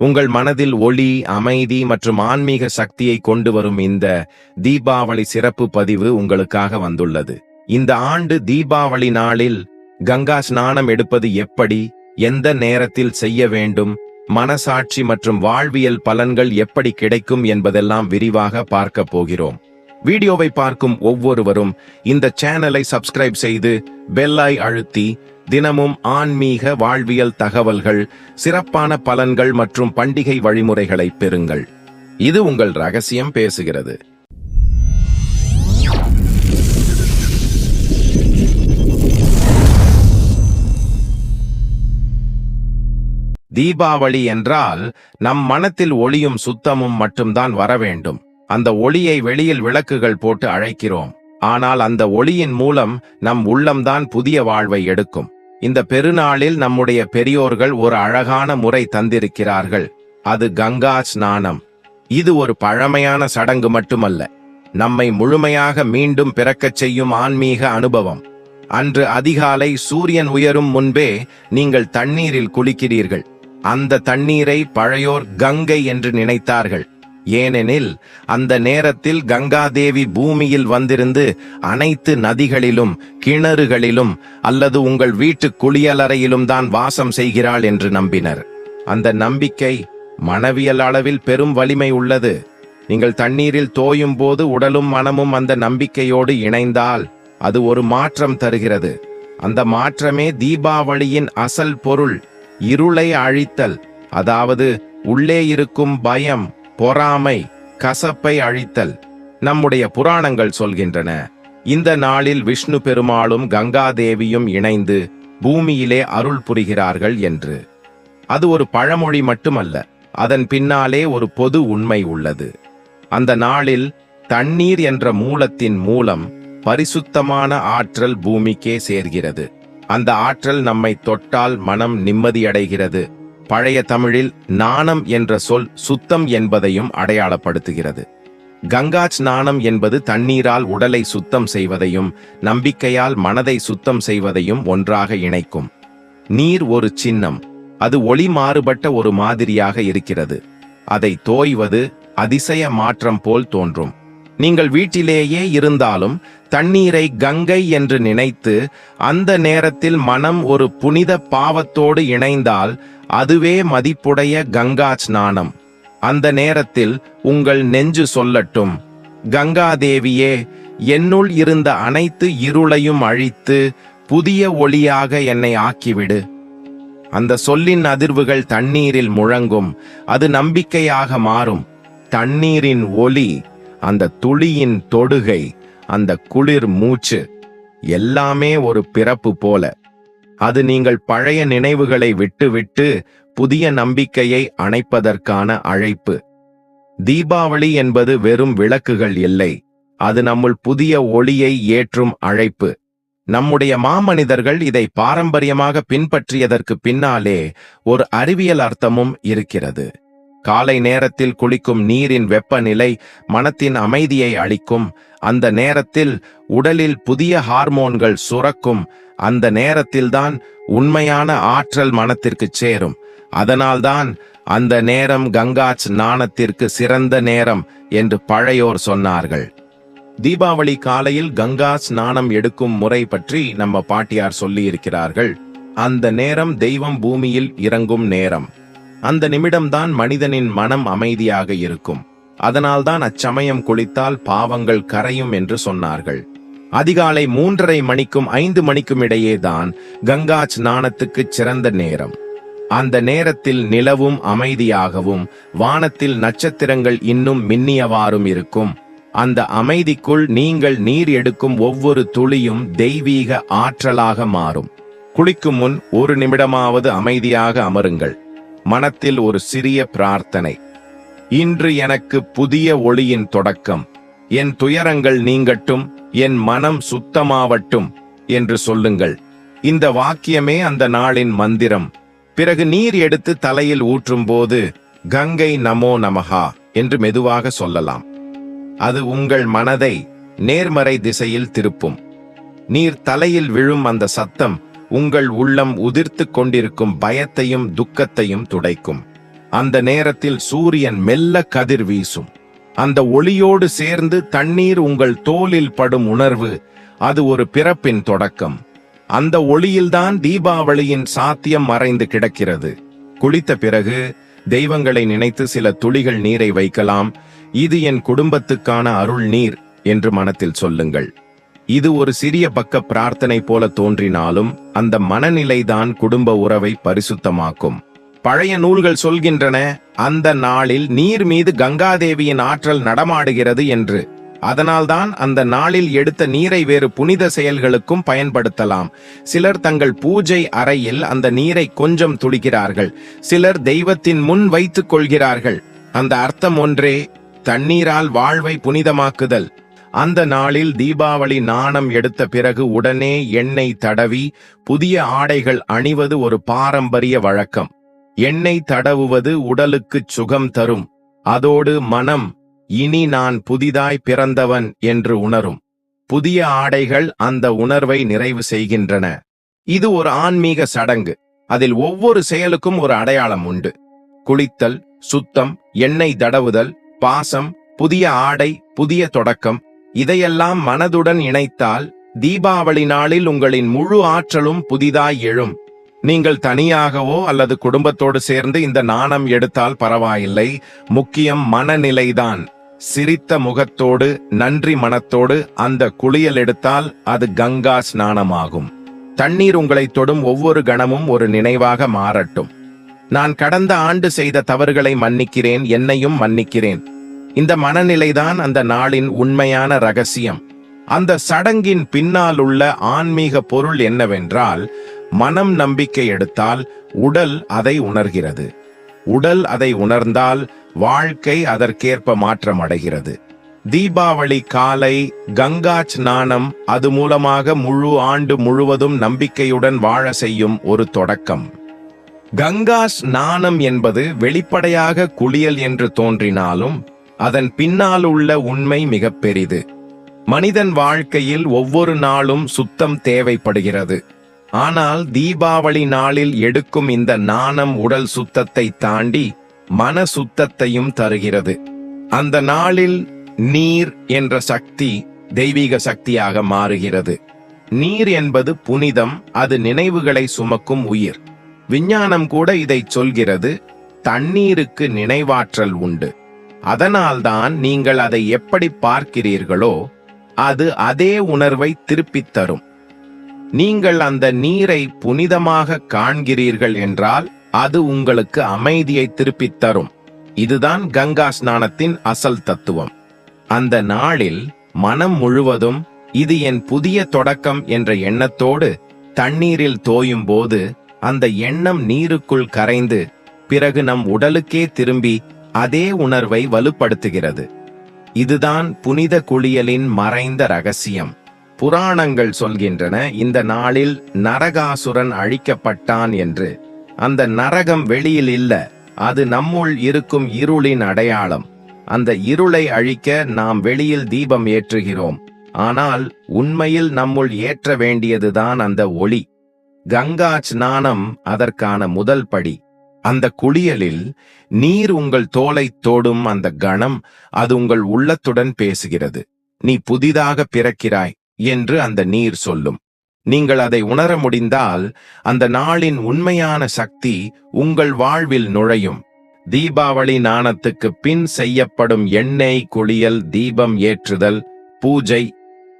உங்கள் மனதில் ஒளி அமைதி மற்றும் ஆன்மீக சக்தியை கொண்டு வரும் இந்த தீபாவளி சிறப்பு பதிவு உங்களுக்காக வந்துள்ளது. இந்த ஆண்டு தீபாவளி நாளில் கங்கா ஸ்நானம் எடுப்பது எப்படி எந்த நேரத்தில் செய்ய வேண்டும் மனசாட்சி மற்றும் வாழ்வியல் பலன்கள் எப்படி கிடைக்கும் என்பதெல்லாம் விரிவாக பார்க்க போகிறோம். வீடியோவை பார்க்கும் ஒவ்வொருவரும் இந்த சேனலை சப்ஸ்கிரைப் செய்து பெல்லை அழுத்தி தினமும் ஆன்மீக வாழ்வியல் தகவல்கள் சிறப்பான பலன்கள் மற்றும் பண்டிகை வழிமுறைகளை பெறுங்கள். இது உங்கள் ரகசியம் பேசுகிறது. தீபாவளி என்றால் நம் மனத்தில் ஒளியும் சுத்தமும் மட்டும்தான் வர வேண்டும். அந்த ஒளியை வெளியில் விளக்குகள் போட்டு அழைக்கிறோம். ஆனால் அந்த ஒளியின் மூலம் நம் உள்ளம்தான் புதிய வாழ்வை எடுக்கும். இந்த பெருநாளில் நம்முடைய பெரியோர்கள் ஒரு அழகான முறை தந்திருக்கிறார்கள். அது கங்கா ஸ்நானம். இது ஒரு பழமையான சடங்கு மட்டுமல்ல. நம்மை முழுமையாக மீண்டும் பிறக்கச் செய்யும் ஆன்மீக அனுபவம். அன்று அதிகாலை சூரியன் உயரும் முன்பே நீங்கள் தண்ணீரில் குளிக்கிறீர்கள். அந்த தண்ணீரை பழையோர் கங்கை என்று நினைத்தார்கள். ஏனெனில் அந்த நேரத்தில் கங்காதேவி பூமியில் வந்திருந்து அனைத்து நதிகளிலும் கிணறுகளிலும் அல்லது உங்கள் வீட்டு குளியலறையிலும் தான் வாசம் செய்கிறாள் என்று நம்பினர். அந்த நம்பிக்கை மனவியல் அளவில் பெரும் வலிமை உள்ளது. நீங்கள் தண்ணீரில் தோயும் போது உடலும் மனமும் அந்த நம்பிக்கையோடு இணைந்தால் அது ஒரு மாற்றம் தருகிறது. அந்த மாற்றமே தீபாவளியின் அசல் பொருள் இருளை அழித்தல் அதாவது உள்ளே இருக்கும் பயம் பொறாமை கசப்பை அழித்தல் நம்முடைய புராணங்கள் சொல்கின்றன. இந்த நாளில் விஷ்ணு பெருமாளும் கங்காதேவியும் இணைந்து பூமியிலே அருள் புரிகிறார்கள் என்று. அது ஒரு பழமொழி மட்டுமல்ல அதன் பின்னாலே ஒரு பொது உண்மை உள்ளது. அந்த நாளில் தண்ணீர் என்ற மூலத்தின் மூலம் பரிசுத்தமான ஆற்றல் பூமிக்கே சேர்கிறது. அந்த ஆற்றல் நம்மை தொட்டால் மனம் நிம்மதியடைகிறது. பழைய தமிழில் நாணம் என்ற சொல் சுத்தம் என்பதையும் அடையாளப்படுத்துகிறது. கங்கா ஸ்நானம் என்பது தண்ணீரால் உடலை சுத்தம் செய்வதையும் நம்பிக்கையால் மனதை சுத்தம் செய்வதையும் ஒன்றாக இணைக்கும். நீர் ஒரு சின்னம் அது ஒளி மாறுபட்ட ஒரு மாதிரியாக இருக்கிறது. அதை தோய்வது அதிசய மாற்றம் போல் தோன்றும். நீங்கள் வீட்டிலேயே இருந்தாலும் தண்ணீரை கங்கை என்று நினைத்து அந்த நேரத்தில் மனம் ஒரு புனித பாவத்தோடு இணைந்தால் அதுவே மதிப்புடைய கங்கா ஸ்நானம். அந்த நேரத்தில் உங்கள் நெஞ்சு சொல்லட்டும். கங்கா தேவியே என்னுள் இருந்த அனைத்து இருளையும் அழித்து புதிய ஒளியாக என்னை ஆக்கிவிடு. அந்த சொல்லின் அதிர்வுகள் தண்ணீரில் முழங்கும். அது நம்பிக்கையாக மாறும். தண்ணீரின் ஒளி அந்த துளியின் தொடுகை அந்த குளிர் மூச்சு எல்லாமே ஒரு பிறப்பு போல. அது நீங்கள் பழைய நினைவுகளை விட்டுவிட்டு புதிய நம்பிக்கையை அணைப்பதற்கான அழைப்பு. தீபாவளி என்பது வெறும் விளக்குகள் இல்லை. அது நம்முள் புதிய ஒளியை ஏற்றும் அழைப்பு. நம்முடைய மாமனிதர்கள் இதை பாரம்பரியமாக பின்பற்றியதற்கு பின்னாலே ஒரு அறிவியல் அர்த்தமும் இருக்கிறது. காலை நேரத்தில் குளிக்கும் நீரின் வெப்பநிலை மனத்தின் அமைதியை அளிக்கும். அந்த நேரத்தில் உடலில் புதிய ஹார்மோன்கள் சுரக்கும். அந்த நேரத்தில்தான் உண்மையான ஆற்றல் மனத்திற்கு சேரும். அதனால்தான் அந்த நேரம் கங்கா ஸ்நானத்திற்கு சிறந்த நேரம் என்று பழையோர் சொன்னார்கள். தீபாவளி காலையில் கங்கா ஸ்நானம் எடுக்கும் முறை பற்றி நம்ம பாட்டியார் சொல்லியிருக்கிறார்கள். அந்த நேரம் தெய்வம் பூமியில் இறங்கும் நேரம். அந்த நிமிடம்தான் மனிதனின் மனம் அமைதியாக இருக்கும். அதனால்தான் அச்சமயம் குளித்தால் பாவங்கள் கரையும் என்று சொன்னார்கள். அதிகாலை மூன்றரை மணிக்கும் ஐந்து மணிக்கும் இடையேதான் கங்கா ஸ்நானத்துக்கு சிறந்த நேரம். அந்த நேரத்தில் நிலவும் அமைதியாகவும் வானத்தில் நட்சத்திரங்கள் இன்னும் மின்னியவாறும் இருக்கும். அந்த அமைதிக்குள் நீங்கள் நீர் எடுக்கும் ஒவ்வொரு துளியும் தெய்வீக ஆற்றலாக மாறும். குளிக்கும் முன் ஒரு நிமிடமாவது அமைதியாக அமருங்கள். மனத்தில் ஒரு சிறிய பிரார்த்தனை. இன்று எனக்கு புதிய ஒளியின் தொடக்கம். என் துயரங்கள் நீங்கட்டும் என் மனம் சுத்தமாவட்டும் என்று சொல்லுங்கள். இந்த வாக்கியமே அந்த நாளின் மந்திரம். பிறகு நீர் எடுத்து தலையில் ஊற்றும் போது கங்கை நமோ நமஹா என்று மெதுவாக சொல்லலாம். அது உங்கள் மனதை நேர்மறை திசையில் திருப்பும். நீர் தலையில் விழும் அந்த சத்தம் உங்கள் உள்ளம் உதிர்த்து கொண்டிருக்கும் பயத்தையும் துக்கத்தையும் துடைக்கும். அந்த நேரத்தில் சூரியன் மெல்ல கதிர் வீசும். அந்த ஒளியோடு சேர்ந்து தண்ணீர் உங்கள் தோலில் படும் உணர்வு அது ஒரு பிறப்பின் தொடக்கம். அந்த ஒளியில்தான் தீபாவளியின் சாத்தியம் மறைந்து கிடக்கிறது. குளித்த பிறகு தெய்வங்களை நினைத்து சில துளிகள் நீரை வைக்கலாம். இது என் குடும்பத்துக்கான அருள் நீர் என்று மனத்தில் சொல்லுங்கள். இது ஒரு சிறிய பக்க பிரார்த்தனை போல தோன்றினாலும் அந்த மனநிலைதான் குடும்ப உறவை பரிசுத்தமாக்கும். பழைய நூல்கள் சொல்கின்றன அந்த நாளில் நீர் மீது கங்காதேவியின் ஆற்றல் நடமாடுகிறது என்று. அதனால்தான் அந்த நாளில் எடுத்த நீரை வேறு புனித செயல்களுக்கும் பயன்படுத்தலாம். சிலர் தங்கள் பூஜை அறையில் அந்த நீரை கொஞ்சம் துளிக்கிறார்கள் சிலர் தெய்வத்தின் முன் வைத்துக் கொள்கிறார்கள். அந்த அர்த்தம் ஒன்றே தண்ணீரால் வாழ்வை புனிதமாக்குதல். அந்த நாளில் தீபாவளி நாணம் எடுத்த பிறகு உடனே எண்ணெய் தடவி புதிய ஆடைகள் அணிவது ஒரு பாரம்பரிய வழக்கம். எண்ணெய் தடவுவது உடலுக்குச் சுகம் தரும். அதோடு மனம் இனி நான் புதிதாய் பிறந்தவன் என்று உணரும். புதிய ஆடைகள் அந்த உணர்வை நிறைவு செய்கின்றன. இது ஒரு ஆன்மீக சடங்கு. அதில் ஒவ்வொரு செயலுக்கும் ஒரு அடையாளம் உண்டு. குளித்தல் சுத்தம் எண்ணெய் தடவுதல் பாசம் புதிய ஆடை புதிய தொடக்கம் இதையெல்லாம் மனதுடன் இணைத்தால் தீபாவளி நாளில் உங்களின் முழு ஆற்றலும் புதிதாய் எழும். நீங்கள் தனியாகவோ அல்லது குடும்பத்தோடு சேர்ந்து இந்த நாணம் எடுத்தால் பரவாயில்லை. முக்கியம் மனநிலைதான். சிரித்த முகத்தோடு நன்றி மனத்தோடு அந்த குளியல் எடுத்தால் அது கங்கா ஸ்நானமாகும். தண்ணீர் உங்களை தொடும் ஒவ்வொரு கணமும் ஒரு நினைவாக மாறட்டும். நான் கடந்த ஆண்டு செய்த தவறுகளை மன்னிக்கிறேன் என்னையும் மன்னிக்கிறேன். இந்த மனநிலைதான் அந்த நாளின் உண்மையான ரகசியம். அந்த சடங்கின் பின்னால் உள்ள ஆன்மீக பொருள் என்னவென்றால் மனம் நம்பிக்கை எடுத்தால் உடல் அதை உணர்கிறது. உடல் அதை உணர்ந்தால் வாழ்க்கை அதற்கேற்ப மாற்றம் அடைகிறது. தீபாவளி காலை கங்கா ஸ்நானம் அது மூலமாக முழு ஆண்டு முழுவதும் நம்பிக்கையுடன் வாழ செய்யும் ஒரு தொடக்கம். கங்கா ஸ்நானம் என்பது வெளிப்படையாக குளியல் என்று தோன்றினாலும் அதன் பின்னால் உள்ள உண்மை மிக பெரிது. மனிதன் வாழ்க்கையில் ஒவ்வொரு நாளும் சுத்தம் தேவைப்படுகிறது. ஆனால் தீபாவளி நாளில் எடுக்கும் இந்த நாணம் உடல் சுத்தத்தை தாண்டி மன சுத்தத்தையும் தருகிறது. அந்த நாளில் நீர் என்ற சக்தி தெய்வீக சக்தியாக மாறுகிறது. நீர் என்பது புனிதம் அது நினைவுகளை சுமக்கும் உயிர். விஞ்ஞானம் கூட இதை சொல்கிறது தண்ணீருக்கு நினைவாற்றல் உண்டு. அதனால்தான் நீங்கள் அதை எப்படி பார்க்கிறீர்களோ அது அதே உணர்வை திருப்பித் தரும். நீங்கள் அந்த நீரை புனிதமாக காண்கிறீர்கள் என்றால் அது உங்களுக்கு அமைதியை திருப்பித் தரும். இதுதான் கங்கா ஸ்நானத்தின் அசல் தத்துவம். அந்த நாளில் மனம் முழுவதும் இது என் புதிய தொடக்கம் என்ற எண்ணத்தோடு தண்ணீரில் தோயும் போது அந்த எண்ணம் நீருக்குள் கரைந்து பிறகு நம் உடலுக்கே திரும்பி அதே உணர்வை வலுப்படுத்துகிறது. இதுதான் புனித குளியலின் மறைந்த ரகசியம். புராணங்கள் சொல்கின்றன இந்த நாளில் நரகாசுரன் அழிக்கப்பட்டான் என்று. அந்த நரகம் வெளியில் இல்ல அது நம்முள் இருக்கும் இருளின் அடையாளம். அந்த இருளை அழிக்க நாம் வெளியில் தீபம் ஏற்றுகிறோம். ஆனால் உண்மையில் நம்முள் ஏற்ற வேண்டியதுதான் அந்த ஒளி. கங்கா ஸ்நானம் அதற்கான முதல் படி. அந்த குளியலில் நீர் உங்கள் தோலை தோடும் அந்த கணம் அது உங்கள் உள்ளத்துடன் பேசுகிறது. நீ புதிதாக பிறக்கிறாய் என்று அந்த நீர் சொல்லும். நீங்கள் அதை உணர முடிந்தால் அந்த நாளின் உண்மையான சக்தி உங்கள் வாழ்வில் நுழையும். தீபாவளி நாணத்துக்கு பின் செய்யப்படும் எண்ணெய் குளியல் தீபம் ஏற்றுதல் பூஜை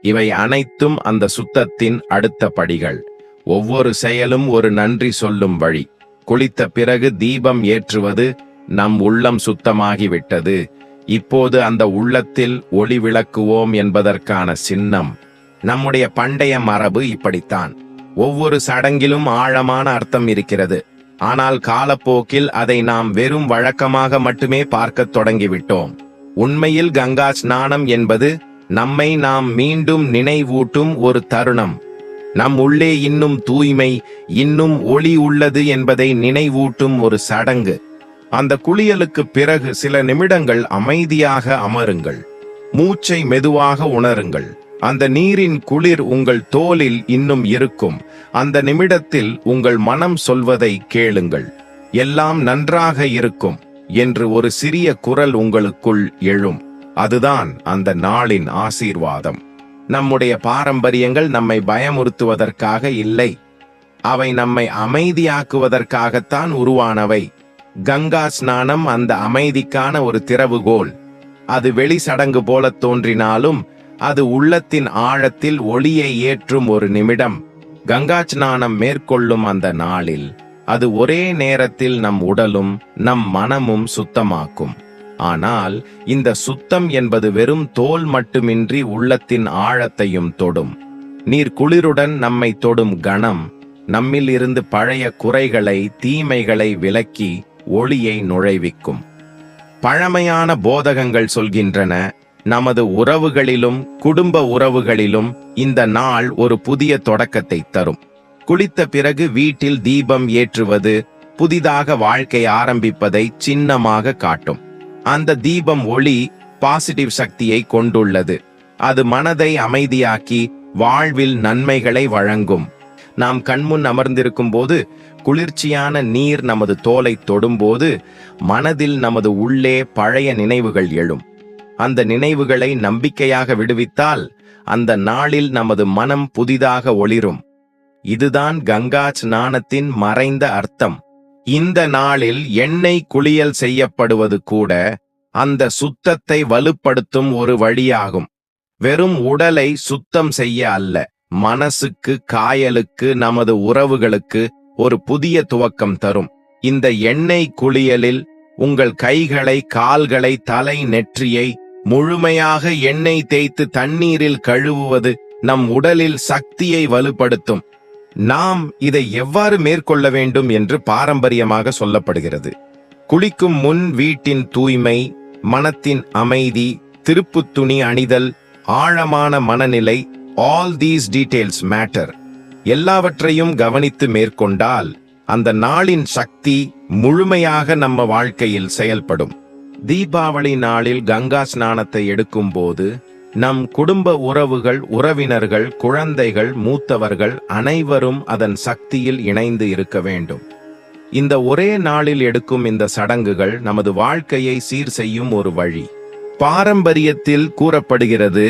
இவை அனைத்தும் அந்த சுத்தத்தின் அடுத்த படிகள். ஒவ்வொரு செயலும் ஒரு நன்றி சொல்லும் வழி. குளித்த பிறகு தீபம் ஏற்றுவது நம் உள்ளம் சுத்தமாகிவிட்டது. இப்போது அந்த உள்ளத்தில் ஒளி விளக்குவோம் என்பதற்கான சின்னம். நம்முடைய பண்டைய மரபு இப்படித்தான். ஒவ்வொரு சடங்கிலும் ஆழமான அர்த்தம் இருக்கிறது. ஆனால் காலப்போக்கில் அதை நாம் வெறும் வழக்கமாக மட்டுமே பார்க்கத் தொடங்கிவிட்டோம். உண்மையில் கங்கா ஸ்நானம் என்பது நம்மை நாம் மீண்டும் நினைவூட்டும் ஒரு தருணம். நம் உள்ளே இன்னும் தூய்மை இன்னும் ஒளி உள்ளது என்பதை நினைவூட்டும் ஒரு சடங்கு. அந்த குளியலுக்கு பிறகு சில நிமிடங்கள் அமைதியாக அமருங்கள். மூச்சை மெதுவாக உணருங்கள். அந்த நீரின் குளிர் உங்கள் தோலில் இன்னும் இருக்கும். அந்த நிமிடத்தில் உங்கள் மனம் சொல்வதை கேளுங்கள். எல்லாம் நன்றாக இருக்கும் என்று ஒரு சிறிய குரல் உங்களுக்குள் எழும். அதுதான் அந்த நாளின் ஆசீர்வாதம். நம்முடைய பாரம்பரியங்கள் நம்மை பயமுறுத்துவதற்காக இல்லை. அவை நம்மை அமைதியாக்குவதற்காகத்தான் உருவானவை. கங்கா ஸ்நானம் அந்த அமைதிக்கான ஒரு திறவுகோல். அது வெளி சடங்கு போல தோன்றினாலும் அது உள்ளத்தின் ஆழத்தில் ஒளியை ஏற்றும் ஒரு நிமிடம். கங்கா ஸ்நானம் மேற்கொள்ளும் அந்த நாளில் அது ஒரே நேரத்தில் நம் உடலும் நம் மனமும் சுத்தமாக்கும். ஆனால் இந்த சுத்தம் என்பது வெறும் தோல் மட்டுமின்றி உள்ளத்தின் ஆழத்தையும் தொடும். நீர் குளிருடன் நம்மை தொடும் கணம் நம்மில் இருந்து பழைய குறைகளை தீமைகளை விலக்கி ஒளியை நுழைவிக்கும். பழமையான போதகங்கள் சொல்கின்றன நமது உறவுகளிலும் குடும்ப உறவுகளிலும் இந்த நாள் ஒரு புதிய தொடக்கத்தை தரும். குளித்த பிறகு வீட்டில் தீபம் ஏற்றுவது புதிதாக வாழ்க்கை ஆரம்பிப்பதை சின்னமாக காட்டும். அந்த தீபம் ஒளி பாசிட்டிவ் சக்தியை கொண்டுள்ளது. அது மனதை அமைதியாக்கி வாழ்வில் நன்மைகளை வழங்கும். நாம் கண்முன் அமர்ந்திருக்கும் போது குளிர்ச்சியான நீர் நமது தோலை தொடும்போது மனதில் நமது உள்ளே பழைய நினைவுகள் எழும். அந்த நினைவுகளை நம்பிக்கையாக விடுவித்தால் அந்த நாளில் நமது மனம் புதிதாக ஒளிரும். இதுதான் கங்கா ஸ்நானத்தின் மறைந்த அர்த்தம். இந்த நாளில் எண்ணெய் குளியல் செய்யப்படுவது கூட அந்த சுத்தத்தை வலுப்படுத்தும் ஒரு வழியாகும். வெறும் உடலை சுத்தம் செய்ய அல்ல மனசுக்கு காயலுக்கு நமது உறவுகளுக்கு ஒரு புதிய துவக்கம் தரும். இந்த எண்ணெய் குளியலில் உங்கள் கைகளை கால்களை தலை நெற்றியை முழுமையாக எண்ணெய் தேய்த்து தண்ணீரில் கழுவுவது நம் உடலில் சக்தியை வலுப்படுத்தும். நாம் இதை எவ்வாறு மேற்கொள்ள வேண்டும் என்று பாரம்பரியமாக சொல்லப்படுகிறது. குளிக்கும் முன் வீட்டின் தூய்மை மனத்தின் அமைதி திருப்புத்துணி அணிதல் ஆழமான மனநிலை ஆல் தீஸ் டீடைல்ஸ் மேட்டர் எல்லாவற்றையும் கவனித்து மேற்கொண்டால் அந்த நாளின் சக்தி முழுமையாக நம்ம வாழ்க்கையில் செயல்படும். தீபாவளி நாளில் கங்கா ஸ்நானத்தை எடுக்கும்போது நம் குடும்ப உறவுகள் உறவினர்கள் குழந்தைகள் மூத்தவர்கள் அனைவரும் அதன் சக்தியில் இணைந்து இருக்க வேண்டும். இந்த ஒரே நாளில் எடுக்கும் இந்த சடங்குகள் நமது வாழ்க்கையை சீர் செய்யும் ஒரு வழி. பாரம்பரியத்தில் கூறப்படுகிறது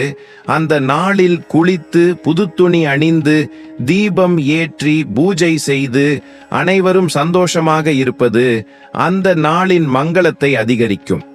அந்த நாளில் குளித்து புது துணி அணிந்து தீபம் ஏற்றி பூஜை செய்து அனைவரும் சந்தோஷமாக இருப்பது அந்த நாளின் மங்களத்தை அதிகரிக்கும்.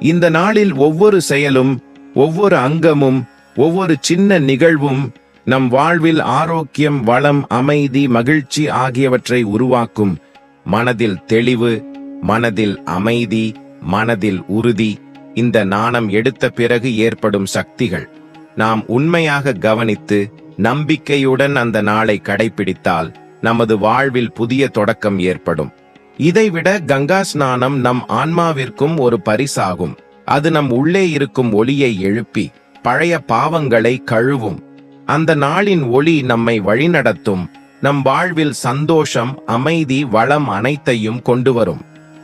இந்த நாளில் ஒவ்வொரு செயலும் ஒவ்வொரு அங்கமும் ஒவ்வொரு சின்ன நிகழ்வும் நம் வாழ்வில் ஆரோக்கியம் வளம் அமைதி மகிழ்ச்சி ஆகியவற்றை உருவாக்கும். மனதில் தெளிவு மனதில் அமைதி மனதில் உறுதி இந்த நாணம் எடுத்த பிறகு ஏற்படும் சக்திகள். நாம் உண்மையாக கவனித்து நம்பிக்கையுடன் அந்த நாளை கடைபிடித்தால் நமது வாழ்வில் புதிய தொடக்கம் ஏற்படும். இதைவிட கங்கா ஸ்நானம் நம் ஆன்மாவிற்கும் ஒரு பரிசாகும். அது நம் உள்ளே இருக்கும் ஒளியை எழுப்பி பழைய பாவங்களை கழுவும். அந்த நாளின் ஒளி நம்மை வழிநடத்தும். நம் வாழ்வில் சந்தோஷம் அமைதி வளம் அனைத்தையும் கொண்டு வரும்.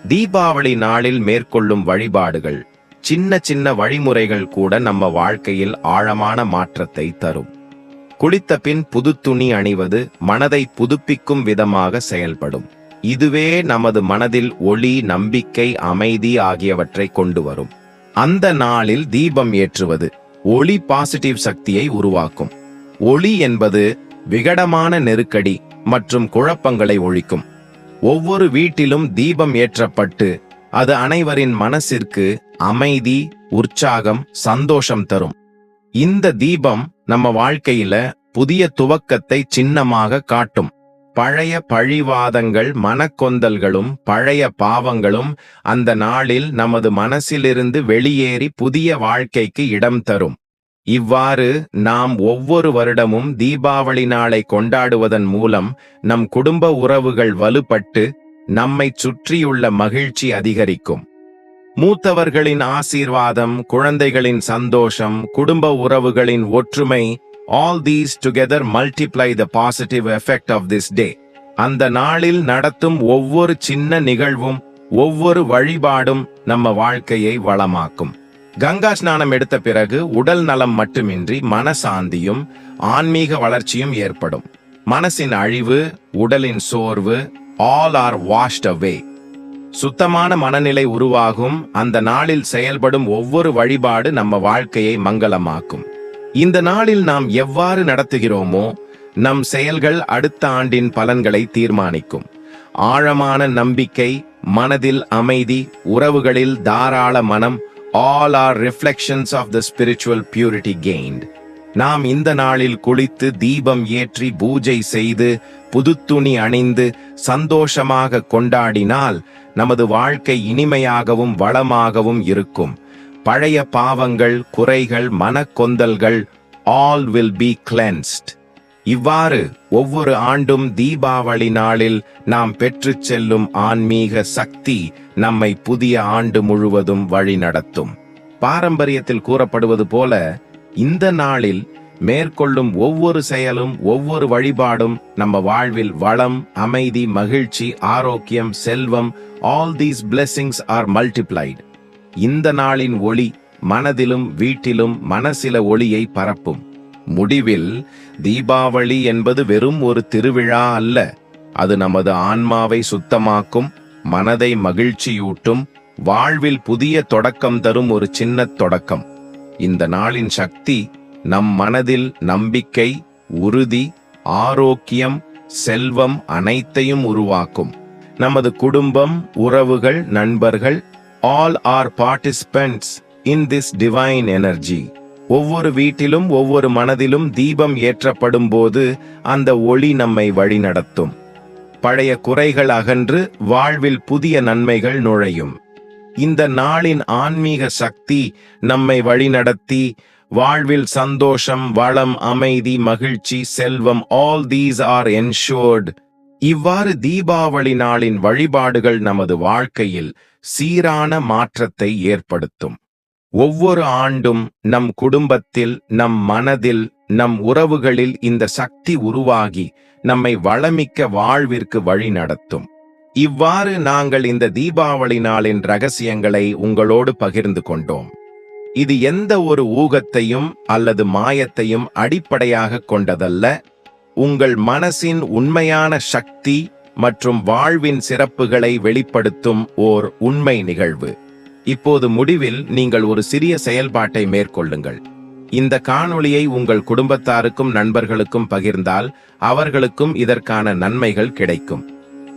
தீபாவளி நாளில் மேற்கொள்ளும் வழிபாடுகள் சின்ன சின்ன வழிமுறைகள் கூட நம்ம வாழ்க்கையில் ஆழமான மாற்றத்தை தரும். குளித்த பின் புது துணி அணிவது மனதை புதுப்பிக்கும் விதமாக செயல்படும். இதுவே நமது மனதில் ஒளி நம்பிக்கை அமைதி ஆகியவற்றை கொண்டு வரும். அந்த நாளில் தீபம் ஏற்றுவது ஒளி பாசிட்டிவ் சக்தியை உருவாக்கும். ஒளி என்பது விகடமான நெருக்கடி மற்றும் குழப்பங்களை ஒழிக்கும். ஒவ்வொரு வீட்டிலும் தீபம் ஏற்றப்பட்டு அது அனைவரின் மனசிற்கு அமைதி உற்சாகம் சந்தோஷம் தரும். இந்த தீபம் நம்ம வாழ்க்கையில புதிய துவக்கத்தை சின்னமாக காட்டும். பழைய பழிவாதங்கள் மனக்கொந்தல்களும் பழைய பாவங்களும் அந்த நாளில் நமது மனசிலிருந்து வெளியேறி புதிய வாழ்க்கைக்கு இடம் தரும். இவ்வாறு நாம் ஒவ்வொரு வருடமும் தீபாவளி நாளை கொண்டாடுவதன் மூலம் நம் குடும்ப உறவுகள் வலுப்பட்டு நம்மை சுற்றியுள்ள மகிழ்ச்சி அதிகரிக்கும். மூத்தவர்களின் ஆசீர்வாதம் குழந்தைகளின் சந்தோஷம் குடும்ப உறவுகளின் ஒற்றுமை all these together multiply the positive effect of this day அந்த நாளில் நடத்தும் ஒவ்வொரு சின்ன நிகழ்வும் ஒவ்வொரு வழிபாடும் நம்ம வாழ்க்கையை வளமாக்கும். கங்கா ஸ்நானம் எடுத்த பிறகு உடல் நலம் மட்டுமின்றி மனசாந்தியும் ஆன்மீக வளர்ச்சியும் ஏற்படும். மனசின் அழிவு உடலின் சோர்வு ஆல் ஆர் வாஷ்ட் அவே சுத்தமான மனநிலை உருவாகும் அந்த நாளில் செயல்படும் ஒவ்வொரு வழிபாடு நம்ம வாழ்க்கையை மங்களமாக்கும். இந்த நாளில் நாம் எவ்வாறு நடத்துகிறோமோ நம் செயல்கள் அடுத்த ஆண்டின் பலன்களை தீர்மானிக்கும். ஆழமான நம்பிக்கை மனதில் அமைதி உறவுகளில் தாராள மனம் all are reflections of the spiritual purity gained நாம் இந்த நாளில் குளித்து தீபம் ஏற்றி பூஜை செய்து புதுத்துணி அணிந்து சந்தோஷமாக கொண்டாடினால் நமது வாழ்க்கை இனிமையாகவும் வளமாகவும் இருக்கும். பழைய பாவங்கள் குறைகள் மனக்கொந்தல்கள் ஆல் வில் பி கிளென்ஸ்ட் இவ்வாறு ஒவ்வொரு ஆண்டும் தீபாவளி நாளில் நாம் பெற்றுச் செல்லும் ஆன்மீக சக்தி நம்மை புதிய ஆண்டு முழுவதும் வழிநடத்தும் பாரம்பரியத்தில் கூறப்படுவது போல இந்த நாளில் மேற்கொள்ளும் ஒவ்வொரு செயலும் ஒவ்வொரு வழிபாடும் நம்ம வாழ்வில் வளம் அமைதி மகிழ்ச்சி ஆரோக்கியம் செல்வம் all these blessings are multiplied இந்த நாளின் ஒளி மனதிலும் வீட்டிலும் மனசில ஒளியை பரப்பும். முடிவில் தீபாவளி என்பது வெறும் ஒரு திருவிழா அல்ல. அது நமது ஆன்மாவை சுத்தமாக்கும் மனதை மகிழ்ச்சியூட்டும் வாழ்வில் புதிய தொடக்கம் தரும் ஒரு சின்ன தொடக்கம். இந்த நாளின் சக்தி நம் மனதில் நம்பிக்கை உறுதி ஆரோக்கியம் செல்வம் அனைத்தையும் உருவாக்கும். நமது குடும்பம் உறவுகள் நண்பர்கள் all are participants in this divine energy ஒவ்வொரு வீட்டிலும் ஒவ்வொரு மனதிலும் தீபம் ஏற்றப்படும் போது அந்த ஒளி நம்மை வழிநடத்தும். பழைய குறைகள் அகன்று வாழ்வில் புதிய நன்மைகள் நுழையும். இந்த நாளின் ஆன்மீக சக்தி நம்மை வழிநடத்தி வாழ்வில் சந்தோஷம் வளம் அமைதி மகிழ்ச்சி செல்வம் ஆல் தீஸ் ஆர் என்ஷோர்டு இவ்வாறு தீபாவளி நாளின் வழிபாடுகள் நமது வாழ்க்கையில் சீரான மாற்றத்தை ஏற்படுத்தும். ஒவ்வொரு ஆண்டும் நம் குடும்பத்தில் நம் மனதில் நம் உறவுகளில் இந்த சக்தி உருவாகி நம்மை வளமிக்க வாழ்விற்கு வழி நடத்தும். இவ்வாறு நாங்கள் இந்த தீபாவளி நாளின் ரகசியங்களை உங்களோடு பகிர்ந்து கொண்டோம். இது எந்த ஒரு ஊகத்தையும் அல்லது மாயத்தையும் அடிப்படையாக கொண்டதல்ல. உங்கள் மனசின் உண்மையான சக்தி மற்றும் வாழ்வின் சிறப்புகளை வெளிப்படுத்தும் ஓர் உண்மை நிகழ்வு. இப்போது முடிவில் நீங்கள் ஒரு சிறிய செயல்பாட்டை மேற்கொள்ளுங்கள். இந்த காணொளியை உங்கள் குடும்பத்தாருக்கும் நண்பர்களுக்கும் பகிர்ந்தால் அவர்களுக்கும் இதற்கான நன்மைகள் கிடைக்கும்.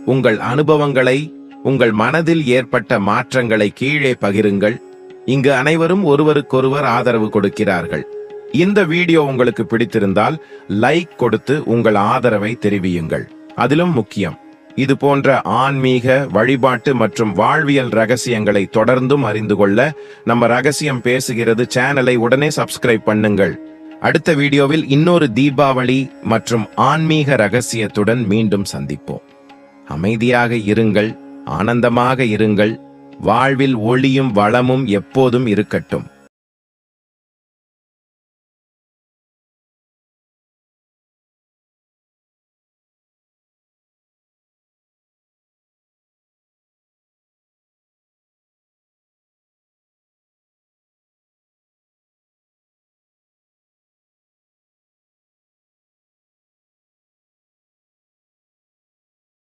உங்கள் அனுபவங்களை உங்கள் மனதில் ஏற்பட்ட மாற்றங்களை கீழே பகிருங்கள். இங்கு அனைவரும் ஒருவருக்கொருவர் ஆதரவு கொடுக்கிறார்கள். இந்த வீடியோ உங்களுக்கு பிடித்திருந்தால் லைக் கொடுத்து உங்கள் ஆதரவை தெரிவியுங்கள். அதிலும் முக்கியம் இது போன்ற ஆன்மீக வழிபாட்டு மற்றும் வாழ்வியல் ரகசியங்களை தொடர்ந்தும் அறிந்து கொள்ள நம்ம ரகசியம் பேசுகிறது சேனலை உடனே சப்ஸ்கிரைப் பண்ணுங்கள். அடுத்த வீடியோவில் இன்னொரு தீபாவளி மற்றும் ஆன்மீக ரகசியத்துடன் மீண்டும் சந்திப்போம். அமைதியாக இருங்கள் ஆனந்தமாக இருங்கள் வாழ்வில் ஒளியும் வளமும் எப்போதும் இருக்கட்டும்.